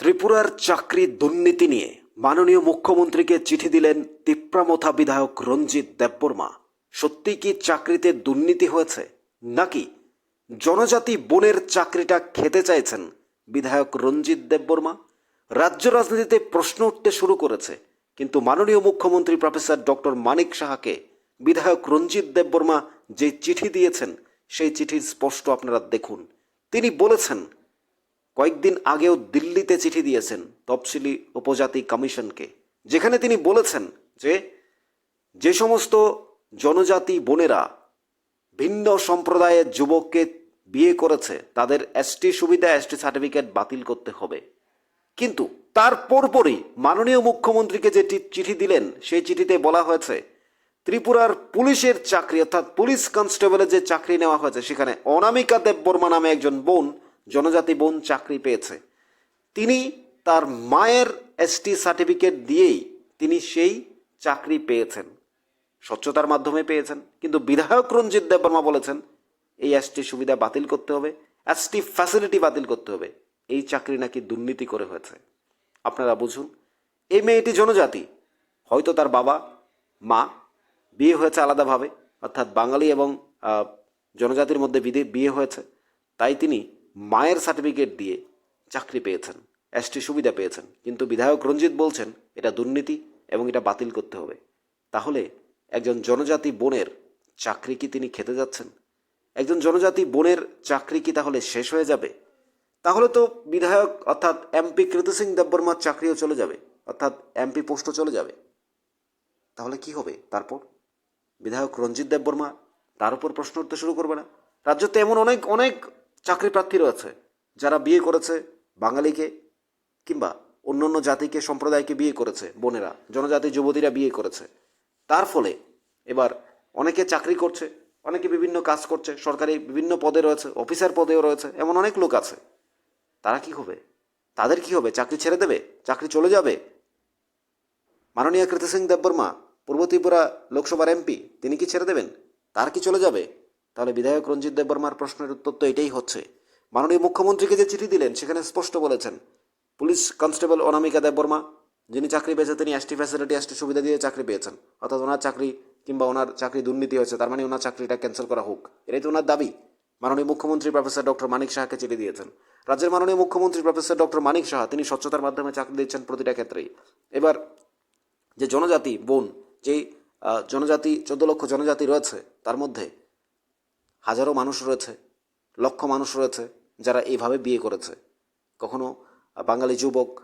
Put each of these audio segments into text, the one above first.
ত্রিপুরার চাকরি দুর্নীতি নিয়ে মাননীয় মুখ্যমন্ত্রীকে চিঠি দিলেন তিপ্রামথা বিধায়ক রঞ্জিত দেববর্মা। সত্যি কি চাকরিতে দুর্নীতি হয়েছে? নাকি জনজাতি বনের চাকরিটা খেতে চাইছেন বিধায়ক রঞ্জিত দেববর্মা? রাজ্য রাজনীতিতে প্রশ্ন উঠতে শুরু করেছে, কিন্তু মাননীয় মুখ্যমন্ত্রী প্রফেসর ডক্টর মানিক সাহাকে বিধায়ক রঞ্জিত দেববর্মা যে চিঠি দিয়েছেন, সেই চিঠির স্পষ্ট আপনারা দেখুন। তিনি বলেছেন কয়েকদিন আগেও দিল্লিতে চিঠি দিয়েছেন তফসিলি উপজাতি কমিশনকে, যেখানে তিনি বলেছেন যে যে সমস্ত জনজাতি বোনেরা ভিন্ন সম্প্রদায়ের যুবককে বিয়ে করেছে, তাদের এসটি সুবিধা, এসটি সার্টিফিকেট বাতিল করতে হবে। কিন্তু তার পরপরই মাননীয় মুখ্যমন্ত্রীকে যে চিঠি দিলেন, সেই চিঠিতে বলা হয়েছে, ত্রিপুরার পুলিশের চাকরি, অর্থাৎ পুলিশ কনস্টেবলের যে চাকরি নেওয়া হয়েছে, সেখানে অনামিকা দেববর্মা নামে একজন বোন জনজাতি বোন চাকরি পেয়েছে। তিনি তার মায়ের এসটি সার্টিফিকেট দিয়েই তিনি সেই চাকরি পেয়েছেন। স্বচ্ছতার মাধ্যমে পেয়েছেন। কিন্তু বিধায়ক রঞ্জিত দেববর্মা বলেছেন, এই এসটি সুবিধা বাতিল করতে হবে এসটি ফ্যাসিলিটি বাতিল করতে হবে। এই চাকরি নাকি দুর্নীতি করে হয়েছে। আপনারা বুঝুন, এই মেয়েটি জনজাতি। হয়তো তার বাবা, মা বিয়ে হয়েছে আলাদাভাবে, অর্থাৎ বাঙালি এবং জনজাতির মধ্যে বিয়ে হয়েছে। তাই তিনি মায়ের সার্টিফিকেট দিয়ে চাকরি পেয়েছেন এসটি সুবিধা পেয়েছেন। কিন্তু বিধায়ক রঞ্জিত বলছেন, এটা দুর্নীতি এবং এটা বাতিল করতে হবে। তাহলে একজন জনজাতি বোনের চাকরি কি তিনি খেতে যাচ্ছেন? একজন জনজাতি বোনের চাকরি কি তাহলে শেষ হয়ে যাবে? তাহলে তো বিধায়ক, অর্থাৎ এমপি কৃত সিং দেববর্মার চাকরিও চলে যাবে, অর্থাৎ এমপি পোস্টও চলে যাবে। তাহলে কি হবে তারপর? বিধায়ক রঞ্জিত দেববর্মা তার উপর প্রশ্ন উঠতে শুরু করবে না। রাজ্যতে এমন অনেক অনেক চাকরি প্রার্থী রয়েছে, যারা বিয়ে করেছে বাঙালিকে কিংবা অন্যান্য জাতিকে, সম্প্রদায়কে বিয়ে করেছে বোনেরা, জনজাতি যুবতীরা বিয়ে করেছে। তার ফলে এবার অনেকে চাকরি করছে, অনেকে বিভিন্ন কাজ করছে, সরকারি বিভিন্ন পদে রয়েছে, অফিসার পদেও রয়েছে, এমন অনেক লোক আছে। তারা কি হবে? তাদের কি হবে? চাকরি ছেড়ে দেবে? চাকরি চলে যাবে? মাননীয় কৃতি সিং দেববর্মা, পূর্ব ত্রিপুরা লোকসভার এমপি, তিনি কি ছেড়ে দেবেন? তার কি চলে যাবে? তাহলে বিধায়ক রঞ্জিত দেববর্মার প্রশ্নের উত্তর তো এটাই হচ্ছে। মাননীয় মুখ্যমন্ত্রীকে যে চিঠি দিলেন সেখানে স্পষ্ট বলেছেন পুলিশ কনস্টেবল অনামিকা দেববর্মা যিনি চাকরি পেয়েছেন তিনি এসটি ফ্যাসিলিটি এসটি সুবিধা দিয়ে চাকরি পেয়েছেন। অর্থাৎ ওনার চাকরি কিংবা ওনার চাকরি দুর্নীতি হয়েছে তার মানে ওনার চাকরিটা ক্যান্সেল করা হোক। এটাই তো ওনার দাবি। মাননীয় মুখ্যমন্ত্রী প্রফেসর ডক্টর মানিক সাহাকে চিঠি দিয়েছেন। রাজ্যের মাননীয় মুখ্যমন্ত্রী প্রফেসর ডক্টর মানিক সাহা তিনি স্বচ্ছতার মাধ্যমে চাকরি দিচ্ছেন প্রতিটা ক্ষেত্রেই। এবার যে জনজাতি বোন আহ, জনজাতি চোদ্দ লক্ষ জনজাতি রয়েছে তার মধ্যে হাজারো মানুষ রয়েছে, লক্ষ মানুষ রয়েছে যারা এইভাবে বিয়ে করেছে। কখনো বাঙালি যুবক,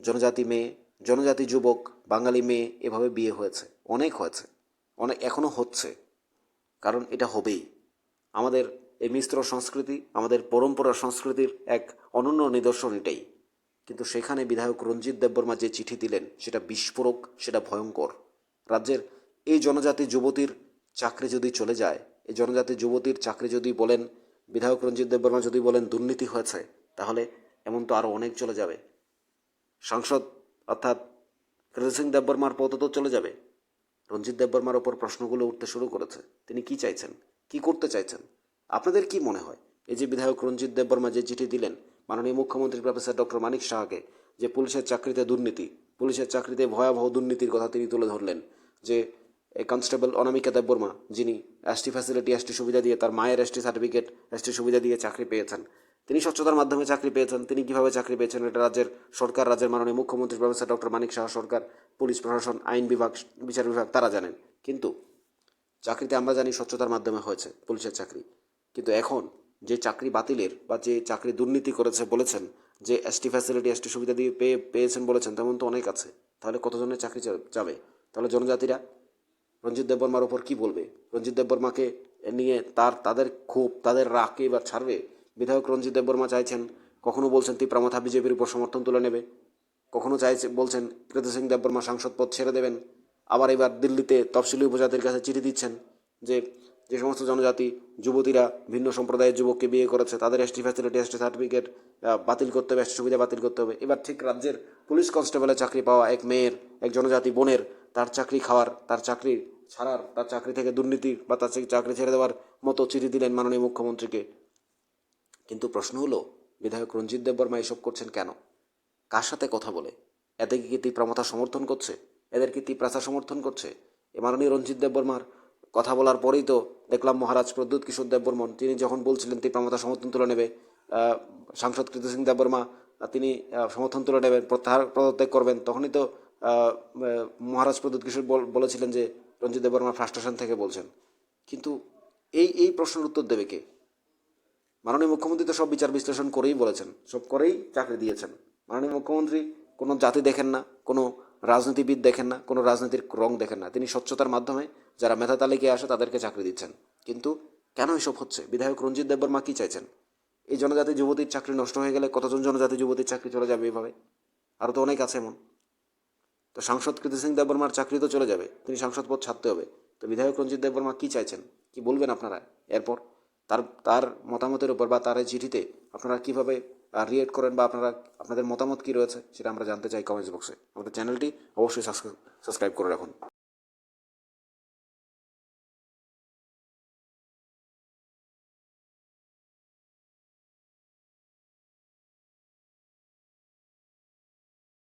জনজাতি মেয়ে, জনজাতি যুবক, বাঙালি মেয়ে এভাবে বিয়ে হয়েছে। অনেক হয়েছে, অনেক এখনও হচ্ছে, কারণ এটা হবেই। আমাদের এই মিশ্র সংস্কৃতি, আমাদের পরম্পরা সংস্কৃতির এক অনন্য নিদর্শন এটাই। কিন্তু সেখানে বিধায়ক রঞ্জিত দেববর্মা যে চিঠি দিলেন, সেটা বিস্ফোরক, সেটা ভয়ঙ্কর। রাজ্যের এই জনজাতি যুবতীর চাকরি যদি চলে যায় এই জনজাতি যুবতীর চাকরি যদি বলেন, বিধায়ক রঞ্জিত দেববর্মা যদি বলেন, দুর্নীতি হয়েছে, তাহলে এমন তো আরও অনেক চলে যাবে। সাংসদ অর্থাৎ কৃষ্ণ সিং দেববর্মার পদ তো চলে যাবে। রঞ্জিত দেববর্মার ওপর প্রশ্নগুলো উঠতে শুরু করেছে। তিনি কি চাইছেন? কি করতে চাইছেন? আপনাদের কি মনে হয়? এই যে বিধায়ক রঞ্জিত দেববর্মা যে চিঠি দিলেন, মাননীয় মুখ্যমন্ত্রী প্রফেসর ডক্টর মানিক সাহাকে, যে পুলিশের চাকরিতে দুর্নীতি, পুলিশের চাকরিতে ভয়াবহ দুর্নীতির কথা তিনি তুলে ধরলেন, যে কনস্টেবল অনামিকা দেববর্মা যিনি এসটি ফ্যাসিলিটি এসটি সুবিধা দিয়ে তার মায়ের এসটি সার্টিফিকেট এসটি সুবিধা দিয়ে চাকরি পেয়েছেন। তিনি স্বচ্ছতার মাধ্যমে চাকরি পেয়েছেন। তিনি কীভাবে চাকরি পেয়েছেন এটা রাজ্যের সরকার, রাজ্যের মাননীয় মুখ্যমন্ত্রী প্রফেসর ডক্টর মানিক শাহ সরকার, পুলিশ প্রশাসন, আইন বিভাগ, বিচার বিভাগ, তারা জানেন। কিন্তু চাকরিতে আমরা জানি স্বচ্ছতার মাধ্যমে হয়েছে পুলিশের চাকরি। কিন্তু এখন যে চাকরি বাতিলের বা যে চাকরি দুর্নীতি করেছে বলেছেন, যে এসটি ফ্যাসিলিটি এসটি সুবিধা দিয়ে পেয়ে, পেয়েছেন বলেছেন, তেমন তো অনেক আছে। তাহলে কতজনের চাকরি যাবে? তাহলে জনজাতিরা রঞ্জিত দেববর্মার ওপর কি বলবে? রঞ্জিত দেববর্মাকে নিয়ে তার, তাদের ক্ষোভ, তাদের রাগকে এবার ছাড়বে? বিধায়ক রঞ্জিত দেববর্মা চাইছেন, কখনো বলছেন তীব্রামাথা বিজেপির উপর সমর্থন তুলে নেবে? কখনো চাইছে, বলছেন কৃত সিং দেববর্মা সাংসদ পদ ছেড়ে দেবেন? আবার এবার দিল্লিতে তফসিলি উপজাতির কাছে চিঠি দিচ্ছেন যে যে সমস্ত জনজাতি, যুবতীরা ভিন্ন সম্প্রদায়ের যুবককে বিয়ে করেছে, তাদের এসটি ফ্যাসিলিটি এসটি সার্টিফিকেট বাতিল করতে হবে, এসটি সুবিধা বাতিল করতে হবে। এবার ঠিক রাজ্যের পুলিশ কনস্টেবলের চাকরি পাওয়া এক মেয়ের, এক জনজাতি বোনের তার চাকরি খাওয়ার, তার চাকরি ছাড়ার, তার চাকরি থেকে দুর্নীতি বা তার চাকরি ছেড়ে দেওয়ার মতো চিঠি দিলেন মাননীয় মুখ্যমন্ত্রীকে। কিন্তু প্রশ্ন হলো, বিধায়ক রঞ্জিত দেববর্মা এসব করছেন কেন? কার সাথে কথা বলে? এদেরকে কি তীব্রামথা সমর্থন করছে? এদের কি তীব্রাচা সমর্থন করছে? এ মাননীয় রঞ্জিত দেববর্মার কথা বলার পরেই তো দেখলাম মহারাজ প্রদ্যুৎ কিশোর দেববর্মন, তিনি যখন বলছিলেন তীব্রামথা সমর্থন তুলে নেবে সাংসদ কৃত সিং দেববর্মা, তিনি সমর্থন তুলে নেবেন, প্রত্যাহার পদত্যাগ করবেন, তখনই তো মহারাজ প্রদ্যুৎ কিশোর বল- বলেছিলেন যে রঞ্জিত দেববর্মা ফ্রাস্ট্রেশন থেকে বলছেন। কিন্তু এই এই প্রশ্নের উত্তর দেবে কে? মাননীয় মুখ্যমন্ত্রী তো সব বিচার বিশ্লেষণ করেই বলেছেন, সব করেই চাকরি দিয়েছেন। মাননীয় মুখ্যমন্ত্রী কোনো জাতি দেখেন না, কোনো রাজনীতিবিদ দেখেন না, কোনো রাজনীতির রং দেখেন না। তিনি স্বচ্ছতার মাধ্যমে যারা মেধা তালিকায় আসে তাদেরকে চাকরি দিচ্ছেন। কিন্তু কেন এসব হচ্ছে? বিধায়ক রঞ্জিত দেববর্মা কী চাইছেন? এই জনজাতি যুবতীর চাকরি নষ্ট হয়ে গেলে কতজন জনজাতি যুবতীর চাকরি চলে যাবে এভাবে? আরও তো অনেক আছে এমন। তো সাংসদ কৃতি সিং দেববর্মার চাকরি তো চলে যাবে, তিনি সাংসদ পদ ছাড়তে হবে। তো বিধায়ক রঞ্জিত দেববর্মা কী চাইছেন? কি বলবেন আপনারা? এরপর তার তার মতামতের উপর বা তার এই চিঠিতে আপনারা কীভাবে রিয়েক্ট করেন বা আপনারা, আপনাদের মতামত কী রয়েছে সেটা আমরা জানতে চাই কমেন্টস বক্সে আমাদের চ্যানেলটি অবশ্যই সাবস্ক্রাইব করে রাখুন।